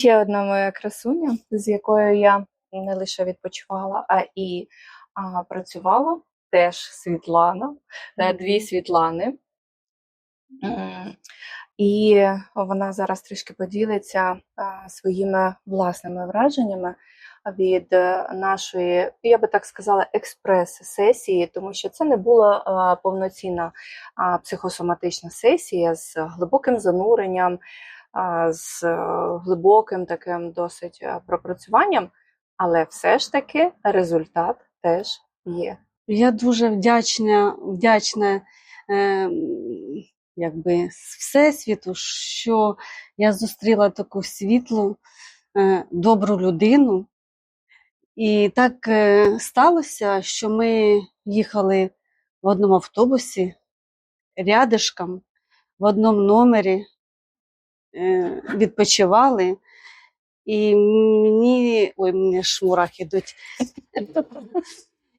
Ще одна моя красуня, з якою я не лише відпочивала, а і а, працювала. Теж Світлана, Е, дві Світлани. М, І вона зараз трішки поділиться а, своїми власними враженнями від е, нашої, я би так сказала, експрес-сесії, тому що це не була а, повноцінна а, психосоматична сесія з глибоким зануренням, з е, глибоким таким досить е, пропрацюванням, але все ж таки результат теж є. Я дуже вдячна, вдячна е, якби, Всесвіту, що я зустріла таку світлу, е, добру людину. І так е, сталося, що ми їхали в одному автобусі рядишком, в одному номері, відпочивали. І мені, ой, мені ж йдуть.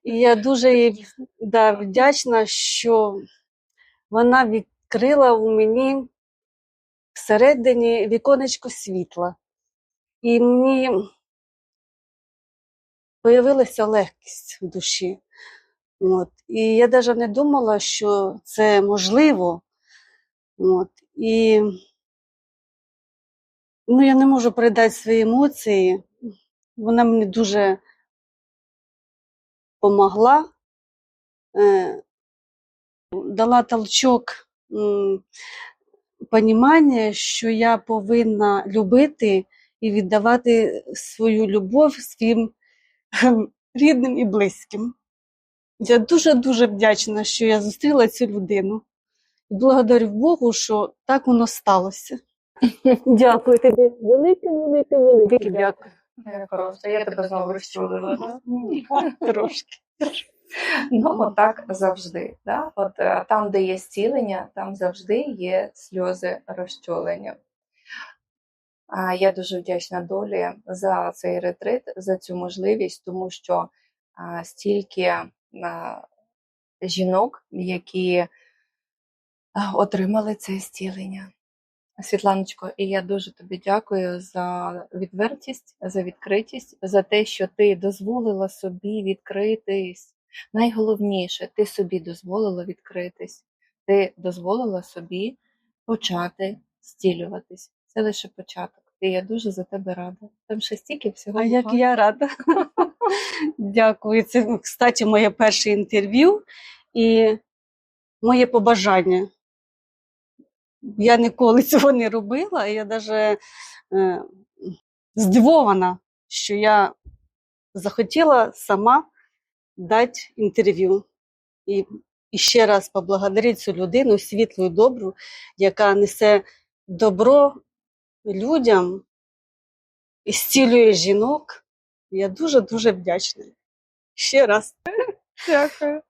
І я дуже їй да, вдячна, що вона відкрила у мені всередині віконечко світла. І мені появилася легкість в душі. От. І я навіть не думала, що це можливо. От. І ну, я не можу передати свої емоції. Вона мені дуже помогла, е, дала толчок понімання, що я повинна любити і віддавати свою любов своїм рідним і близьким. Я дуже-дуже вдячна, що я зустріла цю людину. Благодарю Богу, що так воно сталося. Дякую тобі. Велике, велике, велике. Дякую. Хороша, я тебе знову розчулила. Трошки. Ну, от так завжди. Да? От е, там, де є зцілення, там завжди є сльози розчулення. А Я дуже вдячна долі за цей ретрит, за цю можливість, тому що а, стільки а, жінок, які отримали це зцілення. Світланочко, і я дуже тобі дякую за відвертість, за відкритість, за те, що ти дозволила собі відкритись. Найголовніше, ти собі дозволила відкритись, ти дозволила собі почати зцілюватись. Це лише початок. І я дуже за тебе рада. Там ще стільки всього. А як я рада. Дякую. Це, кстати, моє перше інтерв'ю і моє побажання. Я ніколи цього не робила, і я навіть е, здивована, що я захотіла сама дати інтерв'ю. І, і ще раз поблагодарити цю людину, світлу і добру, яка несе добро людям і зцілює жінок. Я дуже-дуже вдячна. Ще раз. Дякую.